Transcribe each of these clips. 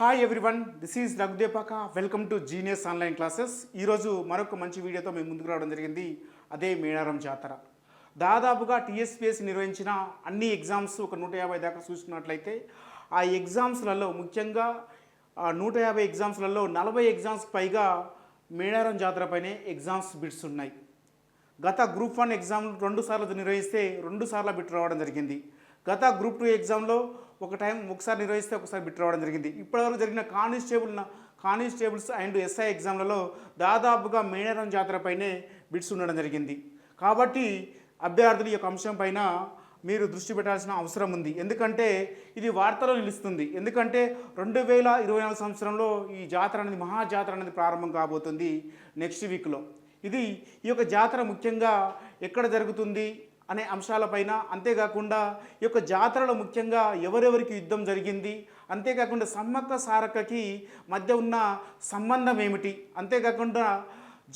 Hi everyone this is Raghu Depaka welcome to genius online classes ఈరోజు మరొక మంచి వీడియోతో మేము ముందుకు రావడం జరిగింది. అదే మేడారం జాతర. దాదాపుగా టీఎస్పీఎస్ నిర్వహించిన అన్ని ఎగ్జామ్స్ ఒక నూట యాభై దాకా చూసుకున్నట్లయితే ఆ ఎగ్జామ్స్లలో ముఖ్యంగా నూట యాభై ఎగ్జామ్స్లలో నలభై ఎగ్జామ్స్ పైగా మేడారం జాతరపైనే ఎగ్జామ్స్ బిట్స్ ఉన్నాయి. గత గ్రూప్ వన్ ఎగ్జామ్ రెండు సార్లు నిర్వహిస్తే రెండు సార్లు బిట్ రావడం జరిగింది. గత గ్రూప్ టూ ఎగ్జామ్లో ఒక టైం ఒకసారి నిర్వహిస్తే ఒకసారి బిట్ రావడం జరిగింది. ఇప్పటివరకు జరిగిన కానిస్టేబుల్ కానిస్టేబుల్స్ అండ్ ఎస్ఐ ఎగ్జామ్లలో దాదాపుగా మేడారం జాతరపైనే బిట్స్ ఉండడం జరిగింది. కాబట్టి అభ్యర్థుల యొక్క అంశం పైన మీరు దృష్టి పెట్టాల్సిన అవసరం ఉంది. ఎందుకంటే ఇది వార్తలో నిలుస్తుంది. ఎందుకంటే రెండు వేల ఇరవై నాలుగు సంవత్సరంలో ఈ జాతర అనేది మహా జాతర అనేది ప్రారంభం కాబోతుంది నెక్స్ట్ వీక్లో ఇది ఈ యొక్క జాతర ముఖ్యంగా ఎక్కడ జరుగుతుంది? అనే అంశాలపైన అంతేకాకుండా ఈ యొక్క జాతరలో ముఖ్యంగా ఎవరెవరికి యుద్ధం జరిగింది అంతేకాకుండా సమ్మక్క సారక్కకి మధ్య ఉన్న సంబంధం ఏమిటి అంతేకాకుండా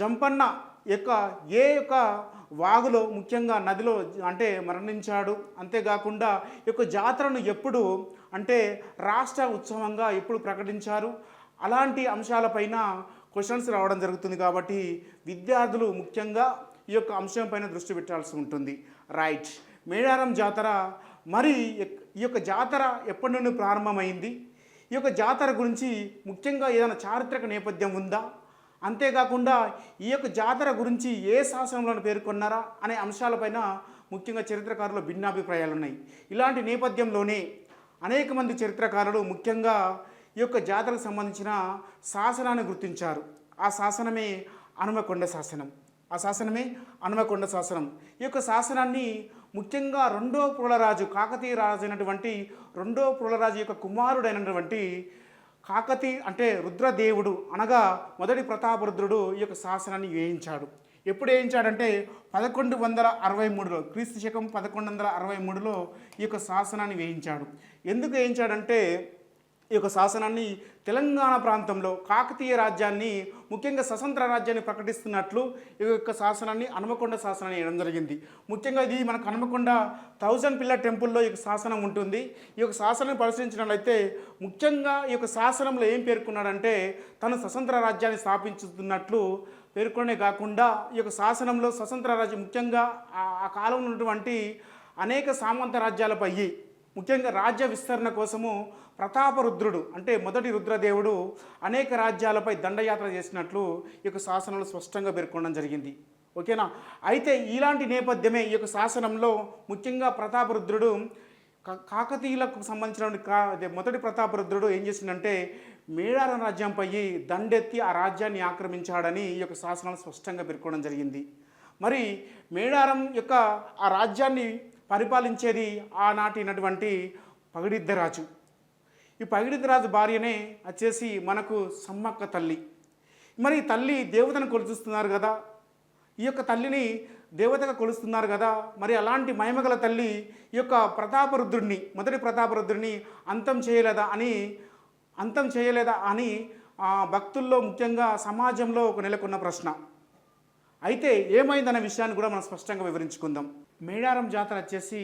జంపన్న యొక్క ఏ యొక్క వాగులో ముఖ్యంగా నదిలో అంటే మరణించాడు అంతేకాకుండా ఈ యొక్క జాతరను ఎప్పుడు అంటే రాష్ట్ర ఉత్సవంగా ఎప్పుడు ప్రకటించారు అలాంటి అంశాలపైన క్వశ్చన్స్ రావడం జరుగుతుంది కాబట్టి విద్యార్థులు ముఖ్యంగా ఈ యొక్క అంశం పైన దృష్టి పెట్టాల్సి ఉంటుంది. రైట్ మేడారం జాతర మరి ఈ యొక్క జాతర ఎప్పటి నుండి ప్రారంభమైంది? ఈ యొక్క జాతర గురించి ముఖ్యంగా ఏదైనా చారిత్రక నేపథ్యం ఉందా? అంతేకాకుండా ఈ యొక్క జాతర గురించి ఏ శాసనంలో పేర్కొన్నారా? అనే అంశాలపైన ముఖ్యంగా చరిత్రకారులు భిన్నాభిప్రాయాలు ఉన్నాయి ఇలాంటి నేపథ్యంలోనే అనేక మంది చరిత్రకారులు ముఖ్యంగా ఈ యొక్క జాతరకు సంబంధించిన శాసనాన్ని గుర్తించారు. ఆ శాసనమే హనుమకొండ శాసనం. ఆ శాసనమే హనుమకొండ శాసనం. ఈ యొక్క శాసనాన్ని ముఖ్యంగా రెండో పులరాజు కాకతీయ రాజు అయినటువంటి రెండో పులరాజు యొక్క కుమారుడైనటువంటి కాకతి అంటే రుద్రదేవుడు అనగా మొదటి ప్రతాపరుద్రుడు ఈ యొక్క శాసనాన్ని వేయించాడు. ఎప్పుడు వేయించాడంటే పదకొండు వందల అరవై మూడులో క్రీస్తు శకం పదకొండు వందల అరవై మూడులో ఈ యొక్క శాసనాన్ని వేయించాడు. ఎందుకు వేయించాడంటే ఈ యొక్క శాసనాన్ని తెలంగాణ ప్రాంతంలో కాకతీయ రాజ్యాన్ని ముఖ్యంగా స్వతంత్ర రాజ్యాన్ని ప్రకటిస్తున్నట్లు ఈ యొక్క శాసనాన్ని హనుమకొండ శాసనాన్ని వేయడం జరిగింది. ముఖ్యంగా ఇది మనకు హనుమకొండ థౌజండ్ పిల్లర్ టెంపుల్లో ఈ యొక్క శాసనం ఉంటుంది. ఈ యొక్క శాసనాన్ని పరిశీలించినట్లయితే ముఖ్యంగా ఈ యొక్క శాసనంలో ఏం పేర్కొన్నాడంటే తను స్వతంత్ర రాజ్యాన్ని స్థాపించుతున్నట్లు పేర్కొనే కాకుండా ఈ యొక్క శాసనంలో స్వతంత్ర రాజ్యం ముఖ్యంగా ఆ ఆ కాలంలో ఉన్నటువంటి అనేక సామంత రాజ్యాలపై ముఖ్యంగా రాజ్య విస్తరణ కోసము ప్రతాపరుద్రుడు అంటే మొదటి రుద్రదేవుడు అనేక రాజ్యాలపై దండయాత్ర చేసినట్లు ఈ యొక్క శాసనంలో స్పష్టంగా పేర్కొనడం జరిగింది. ఓకేనా? అయితే ఇలాంటి నేపథ్యమే ఈ యొక్క శాసనంలో ముఖ్యంగా ప్రతాపరుద్రుడు కా- కాకతీయులకు సంబంధించిన కా మొదటి ప్రతాపరుద్రుడు ఏం చేసిందంటే మేడారం రాజ్యంపై దండెత్తి ఆ రాజ్యాన్ని ఆక్రమించాడని ఈ యొక్క శాసనాలు స్పష్టంగా పేర్కొనడం జరిగింది. మరి మేడారం యొక్క ఆ రాజ్యాన్ని పరిపాలించేది ఆనాటినటువంటి పగిడిద్దరాజు. ఈ పగిడిద్దరాజు భార్యనే వచ్చేసి మనకు సమ్మక్క తల్లి. మరి తల్లి దేవతను కొలుస్తున్నారు కదా. ఈ యొక్క తల్లిని దేవతగా కొలుస్తున్నారు కదా. మరి అలాంటి మహిమగల తల్లి ఈ యొక్క ప్రతాపరుద్రుడిని మొదటి ప్రతాపరుద్రుడిని అంతం చేయలేదా అని అంతం చేయలేదా అని భక్తుల్లో ముఖ్యంగా సమాజంలో ఒక నెలకొన్న ప్రశ్న. అయితే ఏమైందన్న విషయాన్ని కూడా మనం స్పష్టంగా వివరించుకుందాం. మేడారం జాతర వచ్చేసి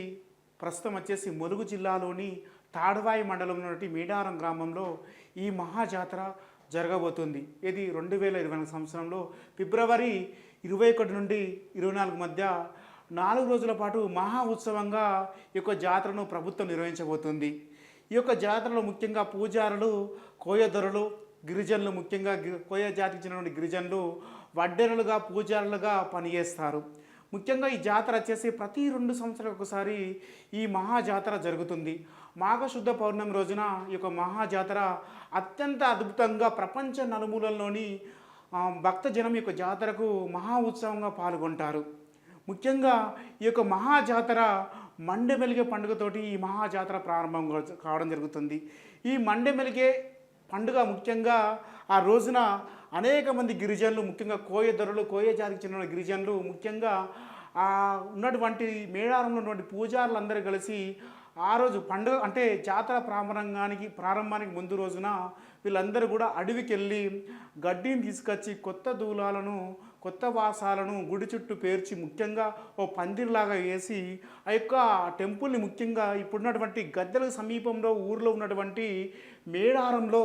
ప్రస్తుతం వచ్చేసి ములుగు జిల్లాలోని తాడవాయి మండలంలో మీడారం గ్రామంలో ఈ మహాజాతర జరగబోతుంది. ఇది రెండు వేల ఇరవై నాలుగు సంవత్సరంలో ఫిబ్రవరి ఇరవై ఒకటి నుండి ఇరవై నాలుగు మధ్య నాలుగు రోజుల పాటు మహా ఉత్సవంగా ఈ యొక్క జాతరను ప్రభుత్వం నిర్వహించబోతుంది. ఈ యొక్క జాతరలో ముఖ్యంగా పూజారులు కోయదొరలు గిరిజనులు ముఖ్యంగా గి- కోయ జాతికి చెందినటువంటి గిరిజనులు వడ్డెరలుగా పూజారులుగా పనిచేస్తారు. ముఖ్యంగా ఈ జాతర వచ్చేసి ప్రతి రెండు సంవత్సరాలకు ఒకసారి ఈ మహా జాతర జరుగుతుంది. మాఘశుద్ధ పౌర్ణమి రోజున ఈ యొక్క మహాజాతర అత్యంత అద్భుతంగా ప్రపంచ నలుమూలల్లోని భక్తజనం యొక్క జాతరకు మహా ఉత్సవంగా పాల్గొంటారు. ముఖ్యంగా ఈ యొక్క మహాజాతర మండె మెలిగే పండుగతోటి ఈ మహాజాతర ప్రారంభం కావడం జరుగుతుంది. ఈ మండె మెలిగే పండుగ ముఖ్యంగా ఆ రోజున అనేక మంది గిరిజనులు ముఖ్యంగా కోయ కోయ జాతికి చెందిన గిరిజనులు ముఖ్యంగా ఉన్నటువంటి మేడారంలో ఉన్నటువంటి పూజారులందరూ కలిసి ఆ ఆ రోజు పండుగ అంటే జాతర ప్రారంభానికి ప్రారంభానికి ముందు రోజున వీళ్ళందరూ కూడా అడవికి వెళ్ళి గడ్డిని తీసుకొచ్చి కొత్త దూలాలను కొత్త వాసాలను గుడి చుట్టూ పేర్చి ముఖ్యంగా ఓ పందిరిలాగా వేసి ఆ యొక్క టెంపుల్ని ముఖ్యంగా ఇప్పుడున్నటువంటి గద్దెల సమీపంలో ఊర్లో ఉన్నటువంటి మేడారంలో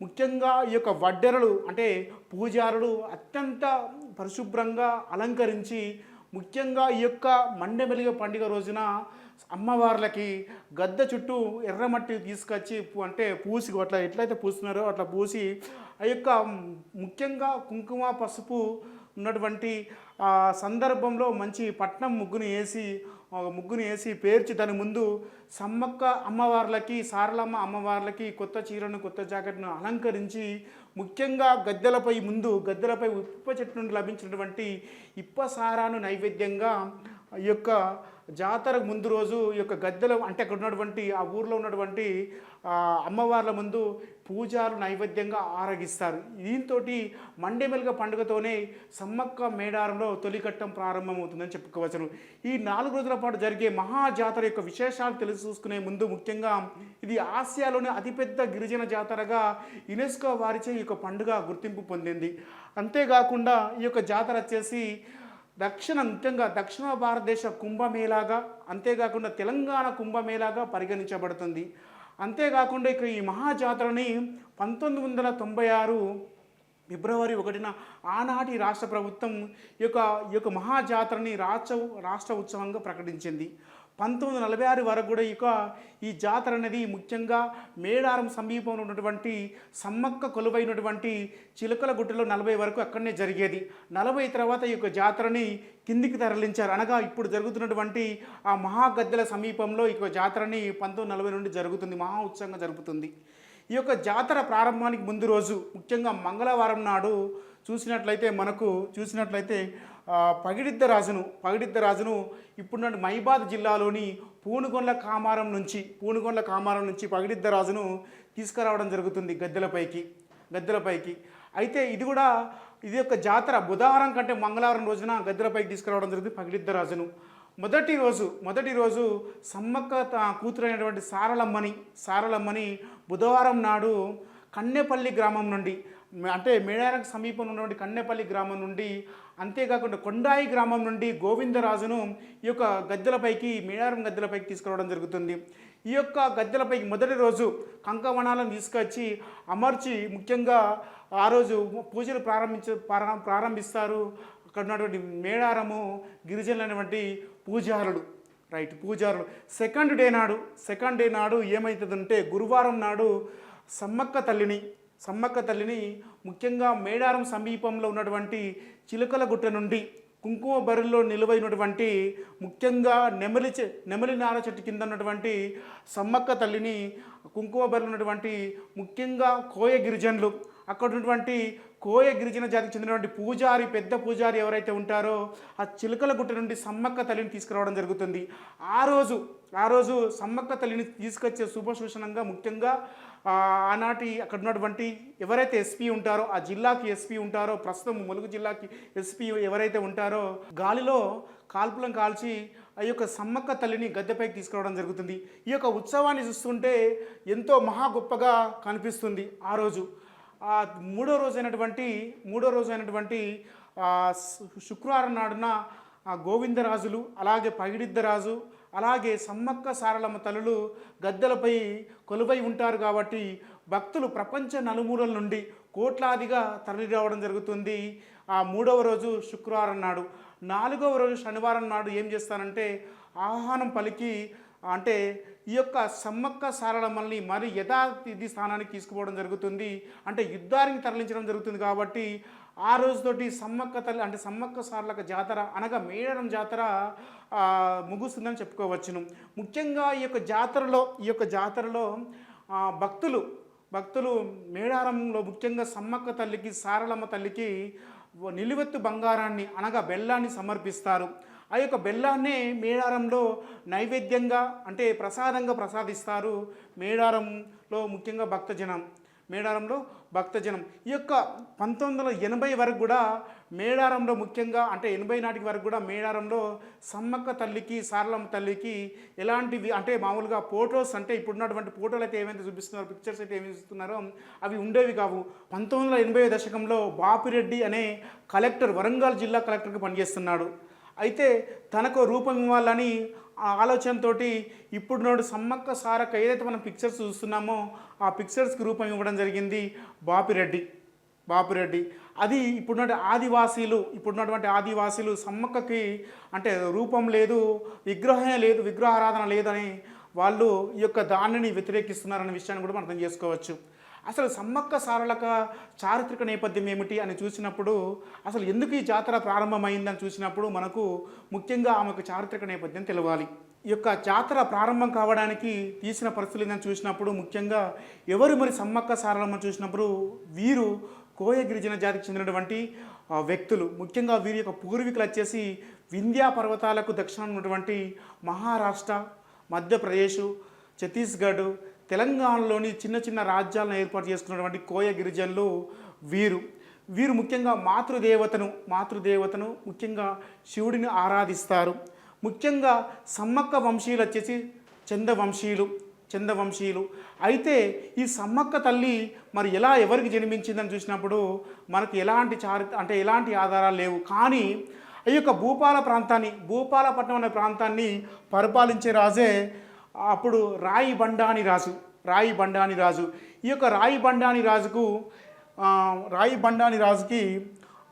ముఖ్యంగా ఈ యొక్క వడ్డెరలు అంటే పూజారులు అత్యంత పరిశుభ్రంగా అలంకరించి ముఖ్యంగా ఈ యొక్క మండెమెలిగ పండుగ రోజున అమ్మవార్లకి గద్ద చుట్టూ ఎర్రమట్టి తీసుకొచ్చి అంటే పూసి అట్లా ఎట్లయితే పూస్తున్నారో అట్లా పూసి ఆ యొక్క ముఖ్యంగా కుంకుమ పసుపు ఉన్నటువంటి ఆ సందర్భంలో మంచి పట్నం ముగ్గుని వేసి ఒక ముగ్గుని వేసి పేర్చి దాని ముందు సమ్మక్క అమ్మవార్లకి సారలమ్మ అమ్మవార్లకి కొత్త చీరను కొత్త జాకెట్ను అలంకరించి ముఖ్యంగా గద్దెలపై ముందు గద్దెలపై ఉప్ప చెట్టు నుండి లభించినటువంటి ఇప్ప సారాను నైవేద్యంగా ఈ యొక్క జాతర ముందు రోజు ఈ యొక్క గద్దెలో అంటే అక్కడ ఉన్నటువంటి ఆ ఊర్లో ఉన్నటువంటి అమ్మవార్ల ముందు పూజారు నైవేద్యంగా ఆరగిస్తారు. దీంతో మండెమెలుగ పండుగతోనే సమ్మక్క మేడారంలో తొలికట్టం ప్రారంభమవుతుందని చెప్పుకోవచ్చును ఈ నాలుగు రోజుల పాటు జరిగే మహా జాతర యొక్క విశేషాలు తెలిసి చూసుకునే ముందు ముఖ్యంగా ఇది ఆసియాలోని అతిపెద్ద గిరిజన జాతరగా యునెస్కో వారిచే ఈ యొక్క పండుగ గుర్తింపు పొందింది. అంతేకాకుండా ఈ యొక్క జాతర వచ్చేసి దక్షిణ ముఖ్యంగా దక్షిణ భారతదేశ కుంభమేళాగా అంతేకాకుండా తెలంగాణ కుంభమేళాగా పరిగణించబడుతుంది. అంతేకాకుండా ఇక్కడ ఈ మహాజాతరని పంతొమ్మిది వందల తొంభై ఆరు ఫిబ్రవరి ఒకటిన ఆనాటి రాష్ట్ర ప్రభుత్వం ఈ యొక్క ఈ యొక్క మహాజాతరని రాష్ట్ర రాష్ట్ర ఉత్సవంగా ప్రకటించింది. పంతొమ్మిది నలభై ఆరు వరకు కూడా ఇక ఈ జాతర అనేది ముఖ్యంగా మేడారం సమీపంలో ఉన్నటువంటి సమ్మక్క కొలువైనటువంటి చిలుకల గుట్టలో నలభై వరకు అక్కడనే జరిగేది. నలభై తర్వాత ఈ యొక్క జాతరని కిందికి తరలించారు. అనగా ఇప్పుడు జరుగుతున్నటువంటి ఆ మహాగద్దెల సమీపంలో ఈ యొక్క జాతరని పంతొమ్మిది నలభై నుండి జరుగుతుంది. మహా ఉత్సవంగా జరుగుతుంది ఈ యొక్క జాతర ప్రారంభానికి ముందు రోజు ముఖ్యంగా మంగళవారం నాడు చూసినట్లయితే మనకు చూసినట్లయితే పగిడిద్ద రాజును పగిడిద్ద రాజును ఇప్పుడున్న మైబాద్ జిల్లాలోని పూనుగొండ్ల కామారం నుంచి పూనుగొండ్ల కామారం నుంచి పగిడిద్ద రాజును తీసుకురావడం జరుగుతుంది గద్దెలపైకి గద్దెలపైకి. అయితే ఇది కూడా ఇది యొక్క జాతర బుధవారం కంటే మంగళవారం రోజున గద్దెలపైకి తీసుకురావడం జరుగుతుంది పగిడిద్ద రాజును. మొదటి రోజు మొదటి రోజు సమ్మక్క కూతురైనటువంటి సారలమ్మని సారలమ్మని బుధవారం నాడు కన్నెపల్లి గ్రామం నుండి అంటే మేడారకు సమీపంలో ఉన్నటువంటి కన్నెపల్లి గ్రామం నుండి అంతేకాకుండా కొండాయి గ్రామం నుండి గోవిందరాజును ఈ యొక్క గద్దెలపైకి మేడారం గద్దెలపైకి తీసుకురావడం జరుగుతుంది. ఈ యొక్క గద్దెలపైకి మొదటి రోజు కంకవనాలను తీసుకొచ్చి అమర్చి ముఖ్యంగా ఆ రోజు పూజలు ప్రారంభించ ప్రారంభిస్తారు. అక్కడ ఉన్నటువంటి మేడారము గిరిజనులైనటువంటి పూజారులు. రైట్ పూజారులు. సెకండ్ డే నాడు సెకండ్ డే నాడు ఏమవుతుందంటే గురువారం నాడు సమ్మక్క తల్లిని సమ్మక్క తల్లిని ముఖ్యంగా మేడారం సమీపంలో ఉన్నటువంటి చిలుకల గుట్ట నుండి కుంకుమ బరిలో నిలువైనటువంటి ముఖ్యంగా నెమలి చె నెమలి నార చెట్టు కింద ఉన్నటువంటి సమ్మక్క తల్లిని కుంకుమ బరిలో ఉన్నటువంటి ముఖ్యంగా కోయ గిరిజనులు అక్కడ ఉన్నటువంటి కోయ గిరిజన జాతికి చెందినటువంటి పూజారి పెద్ద పూజారి ఎవరైతే ఉంటారో ఆ చిలుకల గుట్ట నుండి సమ్మక్క తల్లిని తీసుకురావడం జరుగుతుంది. ఆ రోజు ఆ రోజు సమ్మక్క తల్లిని తీసుకొచ్చే శుభసూచనంగా ముఖ్యంగా ఆనాటి అక్కడ ఉన్నటువంటి ఎవరైతే ఎస్పీ ఉంటారో ఆ జిల్లాకి ఎస్పీ ఉంటారో ప్రస్తుతం ములుగు జిల్లాకి ఎస్పీ ఎవరైతే ఉంటారో గాలిలో కాల్పులను కాల్చి ఆ యొక్క సమ్మక్క తల్లిని గద్దెపైకి తీసుకురావడం జరుగుతుంది. ఈ యొక్క ఉత్సవాన్ని చూస్తుంటే ఎంతో మహా గొప్పగా కనిపిస్తుంది ఆ రోజు. ఆ మూడో రోజు అయినటువంటి మూడో రోజు అయినటువంటి శుక్రవారం నాడున ఆ గోవిందరాజులు అలాగే పగిడిద్దరాజు అలాగే సమ్మక్క సారలమ్మ తల్లులు గద్దెలపై కొలువై ఉంటారు కాబట్టి భక్తులు ప్రపంచ నలుమూలల నుండి కోట్లాదిగా తరలి రావడం జరుగుతుంది. ఆ మూడవ రోజు శుక్రవారం నాడు. నాలుగవ రోజు శనివారం నాడు ఏం చేస్తారంటే ఆహ్వానం పలికి అంటే ఈ యొక్క సమ్మక్క సారలమ్మల్ని మరి యథాతిథి స్థానానికి తీసుకుపోవడం జరుగుతుంది. అంటే యుద్ధానికి తరలించడం జరుగుతుంది కాబట్టి ఆ రోజుతోటి సమ్మక్క తల్లి అంటే సమ్మక్క సార్లక జాతర అనగా మేడరం జాతర ముగుస్తుందని చెప్పుకోవచ్చును. ముఖ్యంగా ఈ యొక్క జాతరలో ఈ యొక్క జాతరలో భక్తులు భక్తులు మేడారంలో ముఖ్యంగా సమ్మక్క తల్లికి సారలమ్మ తల్లికి నిలువెత్తు బంగారాన్ని అనగా బెల్లాన్ని సమర్పిస్తారు. ఆ యొక్క బెల్లాన్నే మేడారంలో నైవేద్యంగా అంటే ప్రసాదంగా ప్రసాదిస్తారు. మేడారంలో ముఖ్యంగా భక్తజనం. మేడారంలో భక్తజనం. ఈ యొక్క పంతొమ్మిది వందల ఎనభై వరకు కూడా మేడారంలో ముఖ్యంగా అంటే ఎనభై నాటికి వరకు కూడా మేడారంలో సమ్మక్క తల్లికి సారలమ్మ తల్లికి ఎలాంటివి అంటే మామూలుగా ఫోటోస్ అంటే ఇప్పుడున్నటువంటి ఫోటోలు అయితే ఏమైతే చూపిస్తున్నారో పిక్చర్స్ అయితే ఏమి చూస్తున్నారో అవి ఉండేవి కావు. పంతొమ్మిది వందల ఎనభై దశకంలో బాపిరెడ్డి అనే కలెక్టర్ వరంగల్ జిల్లా కలెక్టర్కి పనిచేస్తున్నాడు. అయితే తనకు రూపం ఇవ్వాలని ఆ ఇప్పుడు నాడు సమ్మక్క సారక్క ఏదైతే మనం పిక్చర్స్ చూస్తున్నామో ఆ పిక్చర్స్కి రూపం ఇవ్వడం జరిగింది బాపిరెడ్డి. బాపిరెడ్డి. అది ఇప్పుడున్నటువంటి ఆదివాసీలు ఇప్పుడున్నటువంటి ఆదివాసీలు సమ్మక్కకి అంటే రూపం లేదు విగ్రహమే లేదు విగ్రహారాధన లేదని వాళ్ళు ఈ యొక్క దానిని వ్యతిరేకిస్తున్నారనే విషయాన్ని కూడా మనం అర్థం చేసుకోవచ్చు. అసలు సమ్మక్క సారలక చారిత్రక నేపథ్యం ఏమిటి అని చూసినప్పుడు అసలు ఎందుకు ఈ జాతర ప్రారంభమైందని చూసినప్పుడు మనకు ముఖ్యంగా ఆమెకు చారిత్రక నేపథ్యం తెలవాలి. ఈ యొక్క జాతర ప్రారంభం కావడానికి తీసిన పరిస్థితులు ఏందని చూసినప్పుడు ముఖ్యంగా ఎవరు మరి సమ్మక్క సారలమ్మ చూసినప్పుడు వీరు కోయ గిరిజన జాతికి చెందినటువంటి వ్యక్తులు. ముఖ్యంగా వీరి యొక్క పూర్వీకులు వచ్చేసి వింధ్యా పర్వతాలకు దక్షిణం ఉన్నటువంటి మహారాష్ట్ర మధ్యప్రదేశ్ ఛత్తీస్గఢ్ తెలంగాణలోని చిన్న చిన్న రాజ్యాలను ఏర్పాటు చేసుకున్నటువంటి కోయ గిరిజనులు వీరు. వీరు ముఖ్యంగా మాతృదేవతను మాతృదేవతను ముఖ్యంగా శివుడిని ఆరాధిస్తారు. ముఖ్యంగా సమ్మక్క వంశీయులు వచ్చేసి చందవంశీయులు చందవంశీయులు. అయితే ఈ సమ్మక్క తల్లి మరి ఎలా ఎవరికి జన్మించిందని చూసినప్పుడు మనకు ఎలాంటి చారి అంటే ఎలాంటి ఆధారాలు లేవు. కానీ ఈ యొక్క భూపాల ప్రాంతాన్ని భూపాలపట్నం అనే ప్రాంతాన్ని పరిపాలించే రాజే అప్పుడు రాయి బండాని రాజు రాయి బండాని రాజు. ఈ యొక్క రాయి బండాని రాజుకు రాయి బండాని రాజుకి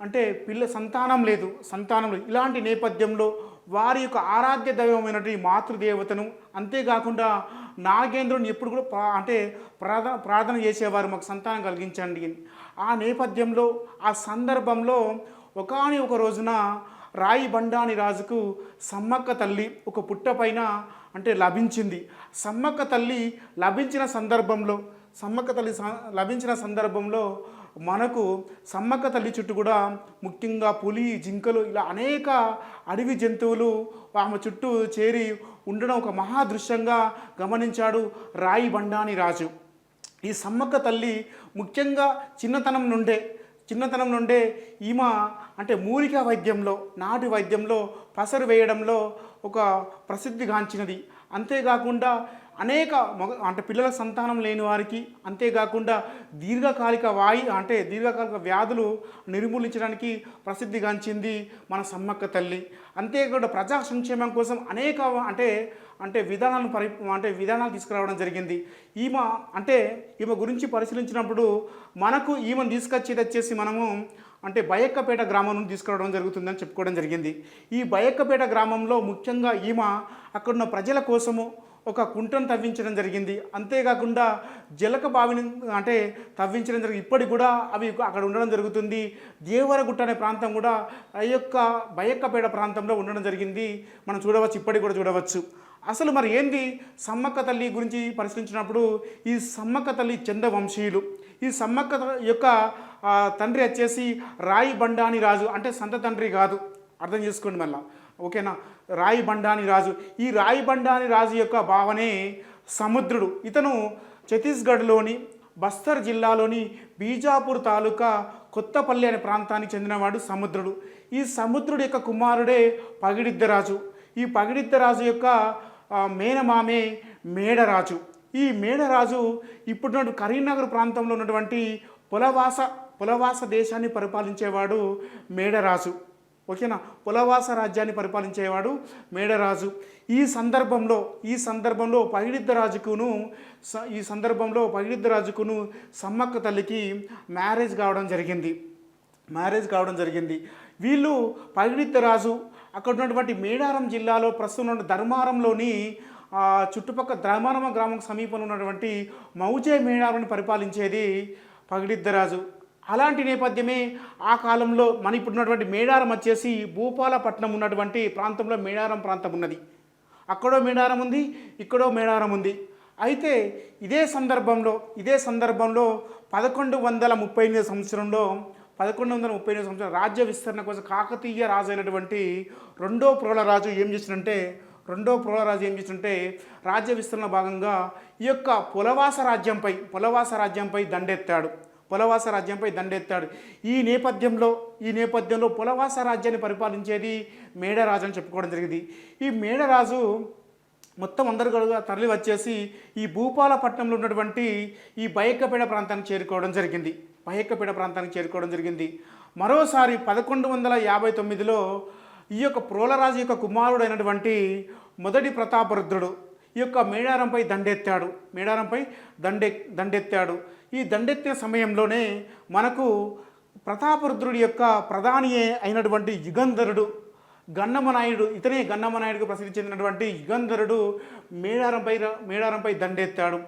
అంటే పిల్ల సంతానం లేదు సంతానం లేదు. ఇలాంటి నేపథ్యంలో వారి యొక్క ఆరాధ్య దైవమైనటువంటి మాతృదేవతను అంతేకాకుండా నాగేంద్రుని ఎప్పుడు కూడా అంటే ప్రార్థన ప్రార్థన చేసేవారు మాకు సంతానం కలిగించండి ఆ నేపథ్యంలో ఆ సందర్భంలో ఒకాని ఒక రోజున రాయి బండాని రాజుకు సమ్మక్క తల్లి ఒక పుట్టపైన అంటే లభించింది. సమ్మక్క తల్లి లభించిన సందర్భంలో సమ్మక్క తల్లి స- లభించిన సందర్భంలో మనకు సమ్మక్క తల్లి చుట్టూ కూడా ముఖ్యంగా పులి జింకలు ఇలా అనేక అడవి జంతువులు ఆమె చుట్టూ చేరి ఉండడం ఒక మహాదృశ్యంగా గమనించాడు రాయి బండాని రాజు. ఈ సమ్మక్క తల్లి ముఖ్యంగా చిన్నతనం నుండే చిన్నతనం నుండే ఈమె అంటే మూలికా వైద్యంలో నాటి వైద్యంలో పసరు వేయడంలో ఒక ప్రసిద్ధిగాంచినది. అంతేకాకుండా అనేక మగ అంటే పిల్లల సంతానం లేని వారికి అంతేకాకుండా దీర్ఘకాలిక వాయి అంటే దీర్ఘకాలిక వ్యాధులు నిర్మూలించడానికి ప్రసిద్ధిగాంచింది మన సమ్మక్క తల్లి. అంతేకాకుండా ప్రజా సంక్షేమం కోసం అనేక అంటే అంటే విధానాలను పరి అంటే విధానాలు తీసుకురావడం జరిగింది. ఈమె అంటే ఈమె గురించి పరిశీలించినప్పుడు మనకు ఈమెను తీసుకొచ్చేది వచ్చేసి మనము అంటే బయక్కపేట గ్రామం నుండి తీసుకురావడం జరుగుతుందని చెప్పుకోవడం జరిగింది. ఈ బయక్కపేట గ్రామంలో ముఖ్యంగా ఈమె అక్కడున్న ప్రజల కోసము ఒక కుంటను తవ్వించడం జరిగింది. అంతేకాకుండా జలక బావిని అంటే తవ్వించడం జరిగింది ఇప్పటికి కూడా అవి అక్కడ ఉండడం జరుగుతుంది. దేవరగుట్ట అనే ప్రాంతం కూడా ఆ యొక్క బయక్కపేట ప్రాంతంలో ఉండడం జరిగింది. మనం చూడవచ్చు ఇప్పటికి కూడా చూడవచ్చు. అసలు మరి ఏంది సమ్మక్క తల్లి గురించి పరిశీలించినప్పుడు ఈ సమ్మక్క తల్లి చందవంశీయులు. ఈ సమ్మక్క యొక్క తండ్రి వచ్చేసి రాయి బండాని రాజు. అంటే సంత తండ్రి కాదు. అర్థం చేసుకోండి మళ్ళా. ఓకేనా? రాయి బండాని రాజు. ఈ రాయి బండాని రాజు యొక్క భావనే సముద్రుడు. ఇతను ఛత్తీస్గఢ్లోని బస్తర్ జిల్లాలోని బీజాపూర్ తాలూకా కొత్తపల్లి అనే ప్రాంతానికి చెందినవాడు సముద్రుడు. ఈ సముద్రుడు యొక్క కుమారుడే పగిడిద్దరాజు. ఈ పగిడిద్దరాజు యొక్క మేనమామే మేడరాజు. ఈ మేడరాజు ఇప్పుడున్న కరీంనగర్ ప్రాంతంలో ఉన్నటువంటి పులవాస పులవాస దేశాన్ని పరిపాలించేవాడు మేడరాజు. ఓకేనా? పులవాస రాజ్యాన్ని పరిపాలించేవాడు మేడరాజు. ఈ సందర్భంలో ఈ సందర్భంలో పగిడిద్దరాజుకును స- ఈ సందర్భంలో పగిడిద్దరాజుకును సమ్మక్క తల్లికి మ్యారేజ్ కావడం జరిగింది. మ్యారేజ్ కావడం జరిగింది. వీళ్ళు పగిడిద్దరాజు అక్కడ ఉన్నటువంటి మేడారం జిల్లాలో ప్రస్తుతం ఉన్న ధర్మారంలోని చుట్టుపక్కల ద్రామానమ గ్రామం సమీపంలో ఉన్నటువంటి మౌజే మేడారాన్ని పరిపాలించేది పగిడిద్దరాజు. అలాంటి నేపథ్యమే ఆ కాలంలో మన ఇప్పుడు ఉన్నటువంటి మేడారం వచ్చేసి భూపాలపట్నం ఉన్నటువంటి ప్రాంతంలో మేడారం ప్రాంతం ఉన్నది. అక్కడో మేడారం ఉంది ఇక్కడో మేడారం ఉంది. అయితే ఇదే సందర్భంలో ఇదే సందర్భంలో పదకొండు వందల ముప్పై ఎనిమిది సంవత్సరంలో పదకొండు వందల ముప్పై ఎనిమిది సంవత్సరం రాజ్య విస్తరణ కోసం కాకతీయ రాజు అయినటువంటి రెండో ప్రోల రాజు ఏం చేసినంటే రెండో పులరాజు ఏం చేస్తుంటే రాజ్య విస్తరణ భాగంగా ఈ యొక్క పులవాస రాజ్యంపై పులవాస రాజ్యంపై దండెత్తాడు. పులవాస రాజ్యంపై దండెత్తాడు. ఈ నేపథ్యంలో ఈ నేపథ్యంలో పులవాస రాజ్యాన్ని పరిపాలించేది మేడరాజు అని చెప్పుకోవడం జరిగింది. ఈ మేడరాజు మొత్తం అందరు కూడా తరలి వచ్చేసి ఈ భూపాలపట్నంలో ఉన్నటువంటి ఈ బయక్కపేట ప్రాంతానికి చేరుకోవడం జరిగింది. బయక్కపేట ప్రాంతానికి చేరుకోవడం జరిగింది. మరోసారి పదకొండు వందల యాభై తొమ్మిదిలో ఈ యొక్క ప్రోలరాజు యొక్క కుమారుడైనటువంటి మొదటి ప్రతాపరుద్రుడు ఈ యొక్క మేడారంపై దండెత్తాడు. మేడారంపై దండె దండెత్తాడు. ఈ దండెత్తిన సమయంలోనే మనకు ప్రతాపరుద్రుడి యొక్క ప్రధాని అయినటువంటి యుగంధరుడు గన్నమనాయుడు ఇతనే గన్నమనాయుడికి ప్రసిద్ధి చెందినటువంటి యుగంధరుడు మేడారంపై మేడారంపై దండెత్తాడు.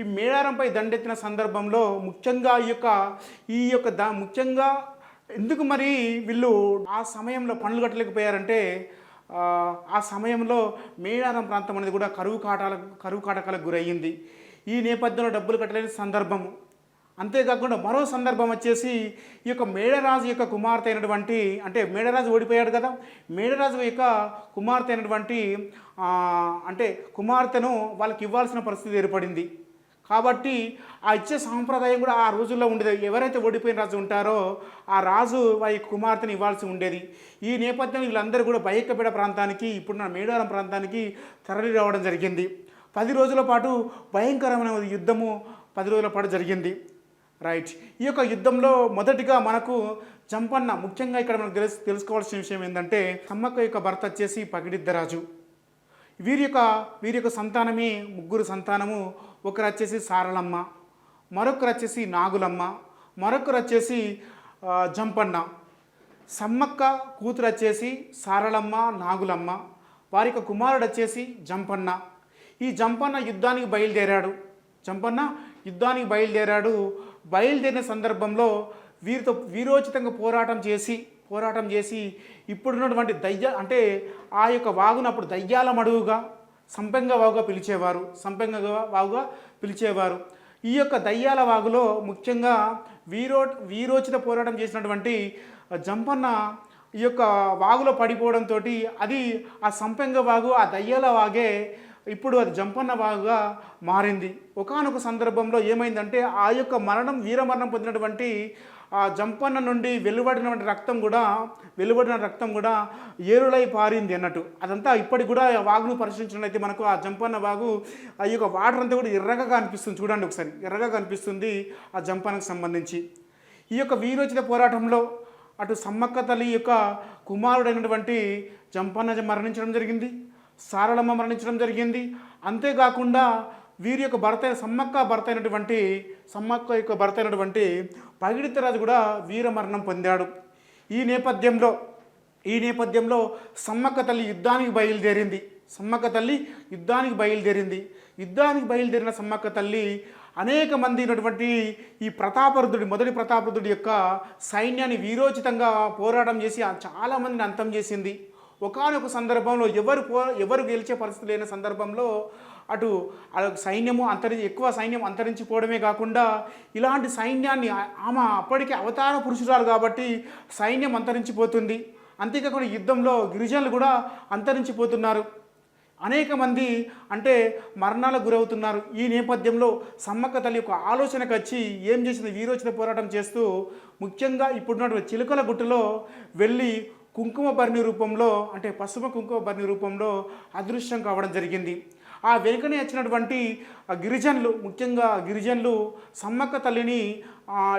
ఈ మేడారంపై దండెత్తిన సందర్భంలో ముఖ్యంగా ఈ యొక్క ఈ యొక్క దా ముఖ్యంగా ఎందుకు మరి వీళ్ళు ఆ సమయంలో పనులు కట్టలేకపోయారంటే ఆ, సమయంలో మేడారం ప్రాంతం అనేది కూడా కరువు కాటాలకు కరువు కాటకాలకు గురయ్యింది. ఈ నేపథ్యంలో డబ్బులు కట్టలేని సందర్భము అంతేకాకుండా మరో సందర్భం వచ్చేసి ఈ యొక్క మేడరాజు యొక్క కుమార్తె అయినటువంటి అంటే మేడరాజు ఓడిపోయాడు కదా మేడరాజు యొక్క కుమార్తె అయినటువంటి అంటే కుమార్తెను వాళ్ళకి ఇవ్వాల్సిన పరిస్థితి ఏర్పడింది. కాబట్టి ఆ ఇచ్చే సాంప్రదాయం కూడా ఆ రోజుల్లో ఉండేది. ఎవరైతే ఓడిపోయిన రాజు ఉంటారో ఆ రాజు వారి కుమార్తెను ఇవ్వాల్సి ఉండేది. ఈ నేపథ్యంలో వీళ్ళందరూ కూడా బయకపేట ప్రాంతానికి ఇప్పుడున్న మేడారం ప్రాంతానికి తరలి రావడం జరిగింది. పది రోజుల పాటు భయంకరమైన యుద్ధము పది రోజుల పాటు జరిగింది. రైట్. ఈ యొక్క యుద్ధంలో మొదటిగా మనకు చంపన్న ముఖ్యంగా ఇక్కడ మనకు తెలుసు తెలుసుకోవాల్సిన విషయం ఏంటంటే సమ్మక్క యొక్క భర్త వచ్చేసి పగిడిద్దరాజు వీరి యొక్క వీరి యొక్క సంతానమే ముగ్గురు సంతానము ఒకరు వచ్చేసి సారలమ్మ మరొకరు వచ్చేసి నాగులమ్మ మరొకరు వచ్చేసి జంపన్న. సమ్మక్క కూతురు వచ్చేసి సారలమ్మ నాగులమ్మ. వారి యొక్క కుమారుడు వచ్చేసి జంపన్న. ఈ జంపన్న యుద్ధానికి బయలుదేరాడు. జంపన్న యుద్ధానికి బయలుదేరాడు. బయలుదేరిన సందర్భంలో వీరితో వీరోచితంగా పోరాటం చేసి పోరాటం చేసి ఇప్పుడున్నటువంటి దయ్య అంటే ఆ యొక్క వాగునప్పుడు దయ్యాల మడుగుగా సంపెంగ వాగుగా పిలిచేవారు సంపెంగ వాగుగా పిలిచేవారు. ఈ యొక్క దయ్యాల వాగులో ముఖ్యంగా వీరో వీరోచిత పోరాటం చేసినటువంటి జంపన్న ఈ యొక్క వాగులో పడిపోవడంతో అది ఆ సంపెంగ వాగు ఆ దయ్యాల వాగే ఇప్పుడు అది జంపన్న వాగుగా మారింది. ఒకానొక సందర్భంలో ఏమైందంటే ఆ యొక్క మరణం వీరమరణం పొందినటువంటి ఆ జంపన్న నుండి వెలువడినటువంటి రక్తం కూడా వెలువడిన రక్తం కూడా ఏరులై పారింది అన్నట్టు. అదంతా ఇప్పటికి కూడా ఆ వాగును పరిశీలించినట్లయితే మనకు ఆ జంపన్న వాగు ఆ యొక్క వాటర్ అంతా కూడా ఎర్రగా కనిపిస్తుంది చూడండి ఒకసారి. ఎర్రగా కనిపిస్తుంది ఆ జంపన్నకు సంబంధించి. ఈ యొక్క వీరోచిత పోరాటంలో అటు సమ్మక్క తల్లి యొక్క కుమారుడైనటువంటి జంపన్న మరణించడం జరిగింది. సారళమ్మ మరణించడం జరిగింది. అంతేకాకుండా వీరి యొక్క భర్త అయిన సమ్మక్క భర్త అయినటువంటి సమ్మక్క యొక్క భర్త అయినటువంటి పగిడితరాజు కూడా వీరమరణం పొందాడు. ఈ నేపథ్యంలో ఈ నేపథ్యంలో సమ్మక్క తల్లి యుద్ధానికి బయలుదేరింది. సమ్మక్క తల్లి యుద్ధానికి బయలుదేరింది. యుద్ధానికి బయలుదేరిన సమ్మక్క తల్లి అనేక మంది ఉన్నటువంటి ఈ ప్రతాపరుద్రుడి మొదటి ప్రతాపరుద్రుడి యొక్క సైన్యాన్ని వీరోచితంగా పోరాటం చేసి చాలామందిని చాలా మందిని అంతం చేసింది. ఒకానొక సందర్భంలో ఎవరు పో ఎవరు గెలిచే పరిస్థితి లేని సందర్భంలో అటు సైన్యము అంతరి ఎక్కువ సైన్యం అంతరించిపోవడమే కాకుండా ఇలాంటి సైన్యాన్ని ఆమె అప్పటికే అవతార పురుషురాలు కాబట్టి సైన్యం అంతరించిపోతుంది. అంతేకాకుండా యుద్ధంలో గిరిజనులు కూడా అంతరించిపోతున్నారు. అనేక మంది అంటే మరణాలకు గురవుతున్నారు. ఈ నేపథ్యంలో సమ్మక్క తల్లి యొక్క ఆలోచనకు వచ్చి ఏం చేసింది వీరోచిత పోరాటం చేస్తూ ముఖ్యంగా ఇప్పుడున్నటువంటి చిలుకల గుట్టలో వెళ్ళి కుంకుమ భరణి రూపంలో అంటే పసుపు కుంకుమ భరణి రూపంలో అదృశ్యం కావడం జరిగింది. ఆ వెనుకనే వచ్చినటువంటి గిరిజనులు ముఖ్యంగా గిరిజనులు సమ్మక్క తల్లిని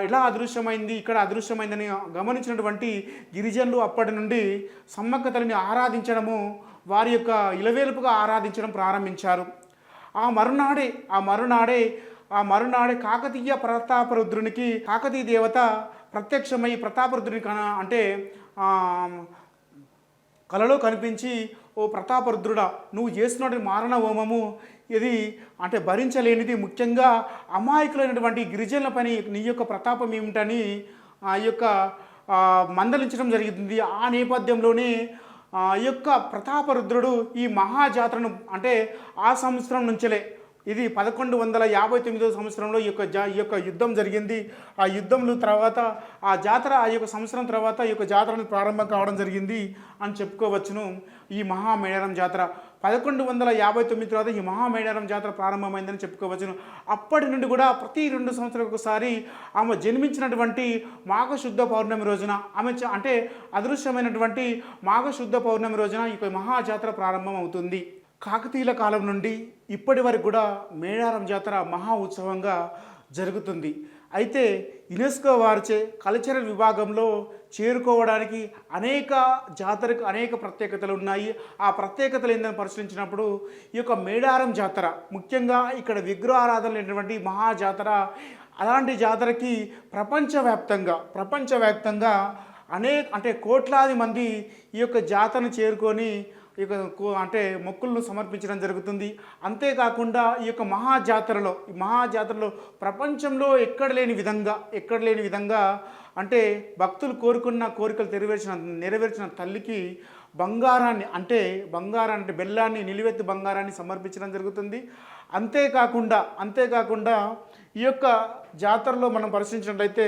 ఎలా అదృశ్యమైంది ఇక్కడ అదృశ్యమైందని గమనించినటువంటి గిరిజనులు అప్పటి నుండి సమ్మక్క తల్లిని ఆరాధించడము వారి యొక్క ఇలవేలుపుగా ఆరాధించడం ప్రారంభించారు. ఆ మరునాడే ఆ మరునాడే ఆ మరునాడే కాకతీయ ప్రతాపరుద్రునికి కాకతీయ దేవత ప్రత్యక్షమై ప్రతాపరుద్రుని కన అంటే కలలో కనిపించి ఓ ప్రతాపరుద్రుడా నువ్వు చేస్తున్నటువంటి మారణ హోమము ఇది అంటే భరించలేనిది. ముఖ్యంగా అమాయకులైనటువంటి గిరిజనుల పని నీ యొక్క ప్రతాపం ఏమిటని ఆ యొక్క మందలించడం జరిగింది. ఆ నేపథ్యంలోనే ఆ యొక్క ప్రతాపరుద్రుడు ఈ మహాజాతరను అంటే ఆ సంవత్సరం నుంచలే ఇది పదకొండు వందల యాభై తొమ్మిదో సంవత్సరంలో ఈ యొక్క జా ఈ యొక్క యుద్ధం జరిగింది. ఆ యుద్ధంలో తర్వాత ఆ జాతర ఆ యొక్క సంవత్సరం తర్వాత ఈ యొక్క జాతరను ప్రారంభం కావడం జరిగింది అని చెప్పుకోవచ్చును. ఈ మహా జాతర. పదకొండు వందల యాభై తొమ్మిది తర్వాత ఈ మహామేడారం జాతర ప్రారంభమైందని చెప్పుకోవచ్చును. అప్పటి నుండి కూడా ప్రతి రెండు సంవత్సరాలకు ఒకసారి ఆమె జన్మించినటువంటి మాఘశుద్ధ పౌర్ణమి రోజున ఆమె అంటే అదృశ్యమైనటువంటి మాఘశుద్ధ పౌర్ణమి రోజున ఈ యొక్క మహాజాతర ప్రారంభం అవుతుంది కాకతీయుల కాలం నుండి ఇప్పటి వరకు కూడా మేడారం జాతర మహా ఉత్సవంగా జరుగుతుంది. అయితే యునెస్కో వారిచే కల్చరల్ విభాగంలో చేరుకోవడానికి అనేక జాతరకు అనేక ప్రత్యేకతలు ఉన్నాయి. ఆ ప్రత్యేకతలు ఏందని పరిశీలించినప్పుడు ఈ యొక్క మేడారం జాతర ముఖ్యంగా ఇక్కడ విగ్రహారాధన లేనటువంటి మహా జాతర అలాంటి జాతరకి ప్రపంచవ్యాప్తంగా ప్రపంచవ్యాప్తంగా అనేక అంటే కోట్లాది మంది ఈ యొక్క జాతరను చేరుకొని ఈ యొక్క అంటే మొక్కులను సమర్పించడం జరుగుతుంది. అంతేకాకుండా ఈ యొక్క మహాజాతరలో ఈ మహాజాతరలో ప్రపంచంలో ఎక్కడ లేని విధంగా ఎక్కడ లేని విధంగా అంటే భక్తులు కోరుకున్న కోరికలు నెరవేర్చిన నెరవేర్చిన తల్లికి బంగారాన్ని అంటే బంగారాన్ని అంటే బెల్లాన్ని నిలువెత్తు బంగారాన్ని సమర్పించడం జరుగుతుంది. అంతేకాకుండా అంతేకాకుండా ఈ యొక్క జాతరలో మనం పరిశీలించినట్లయితే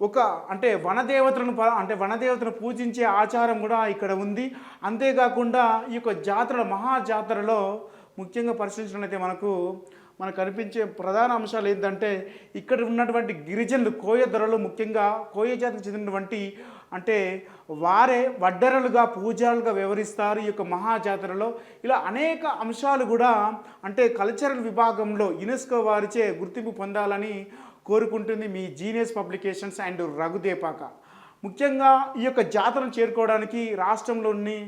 ఒక అంటే వనదేవతలను ప- అంటే వనదేవతను పూజించే ఆచారం కూడా ఇక్కడ ఉంది. అంతేకాకుండా ఈ యొక్క జాతర మహాజాతరలో ముఖ్యంగా పరిశీలించినట్లయితే మనకు మనకు కనిపించే ప్రధాన అంశాలు ఏంటంటే ఇక్కడ ఉన్నటువంటి గిరిజనులు కోయ ధరలు ముఖ్యంగా కోయ జాతికి చెందినటువంటి అంటే వారే వడ్డరలుగా పూజారులుగా వ్యవహరిస్తారు ఈ యొక్క మహాజాతరలో. ఇలా అనేక అంశాలు కూడా అంటే కల్చరల్ విభాగంలో యునెస్కో వారిచే గుర్తింపు పొందాలని కోరుకుంటుంది మీ జీనియస్ పబ్లికేషన్స్ అండ్ రఘుదేపాక. ముఖ్యంగా ఈ యొక్క జాతరను చేరుకోవడానికి రాష్ట్రంలోని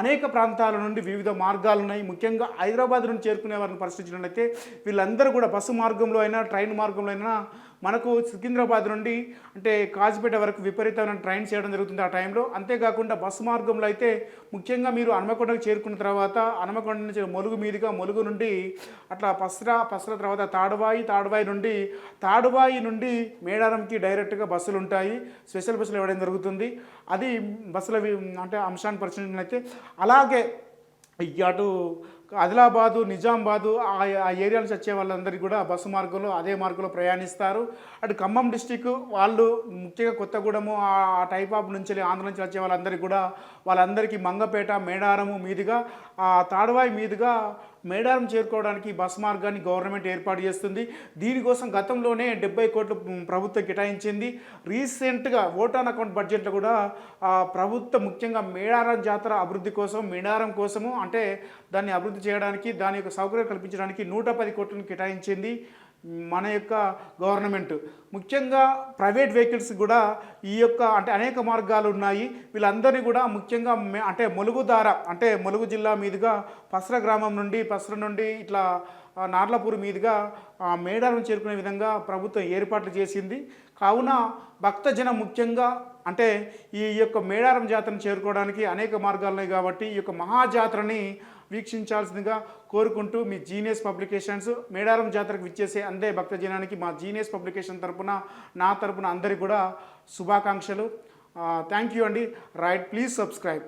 అనేక ప్రాంతాల నుండి వివిధ మార్గాలు ఉన్నాయి. ముఖ్యంగా హైదరాబాద్ నుండి చేరుకునే వారిని పరిశీలించినట్లయితే వీళ్ళందరూ కూడా బస్సు మార్గంలో అయినా ట్రైన్ మార్గంలో అయినా మనకు సికింద్రాబాద్ నుండి అంటే కాజిపేట వరకు విపరీతమైన ట్రైన్ చేయడం జరుగుతుంది ఆ టైంలో. అంతేకాకుండా బస్సు మార్గంలో అయితే ముఖ్యంగా మీరు హనుమకొండకు చేరుకున్న తర్వాత హనుమకొండ నుంచి మొలుగు మీదుగా మొలుగు నుండి అట్లా పసరా పసరా తర్వాత తాడువాయి తాడువాయి నుండి తాడువాయి నుండి మేడారంకి డైరెక్ట్గా బస్సులు ఉంటాయి. స్పెషల్ బస్సులు ఇవ్వడం జరుగుతుంది. అది బస్సుల అంటే అంశాన్ని పరిశీలించినట్లయితే అలాగే ఈ అటు ఆదిలాబాదు నిజామాబాదు ఆ ఏరియా నుంచి వచ్చే వాళ్ళందరికీ కూడా బస్సు మార్గంలో అదే మార్గంలో ప్రయాణిస్తారు. అటు ఖమ్మం డిస్టిక్ వాళ్ళు ముఖ్యంగా కొత్తగూడెము ఆ టైప్ ఆఫ్ నుంచి వెళ్ళి ఆంధ్ర నుంచి వచ్చే వాళ్ళందరికీ కూడా వాళ్ళందరికీ మంగపేట మేడారము మీదుగా ఆ తాడవాయి మీదుగా మేడారం చేరుకోవడానికి బస్ మార్గాన్ని గవర్నమెంట్ ఏర్పాటు చేస్తుంది. దీనికోసం గతంలోనే డెబ్బై కోట్లు ప్రభుత్వం కేటాయించింది. రీసెంట్గా ఓటాన్ అకౌంట్ బడ్జెట్లో కూడా ఆ, ప్రభుత్వం ముఖ్యంగా మేడారం జాతర అభివృద్ధి కోసం మేడారం కోసము అంటే దాన్ని అభివృద్ధి చేయడానికి దాని యొక్క సౌకర్యం కల్పించడానికి నూట పది కోట్లను కేటాయించింది. మన యొక్క గవర్నమెంట్. ముఖ్యంగా ప్రైవేట్ వెహికల్స్ కూడా ఈ యొక్క అంటే అనేక మార్గాలు ఉన్నాయి. వీళ్ళందరినీ కూడా ముఖ్యంగా మే- అంటే ములుగు దార అంటే ములుగు జిల్లా మీదుగా పసర గ్రామం నుండి పసర నుండి ఇట్లా నార్లపూర్ మీదుగా ఆ, మేడారం చేరుకునే విధంగా ప్రభుత్వం ఏర్పాట్లు చేసింది. కావున భక్తజనం ముఖ్యంగా అంటే ఈ యొక్క మేడారం జాతరను చేరుకోవడానికి అనేక మార్గాలు ఉన్నాయి కాబట్టి ఈ యొక్క మహాజాతరని వీక్షించాల్సిందిగా కోరుకుంటూ మీ జీనియస్ పబ్లికేషన్స్ మేడారం జాతరకు విచ్చేసే అందే భక్తజనానికి మా జీనియస్ పబ్లికేషన్ తరపున నా తరపున అందరికీ కూడా శుభాకాంక్షలు. థ్యాంక్ యూ అండి. Right please subscribe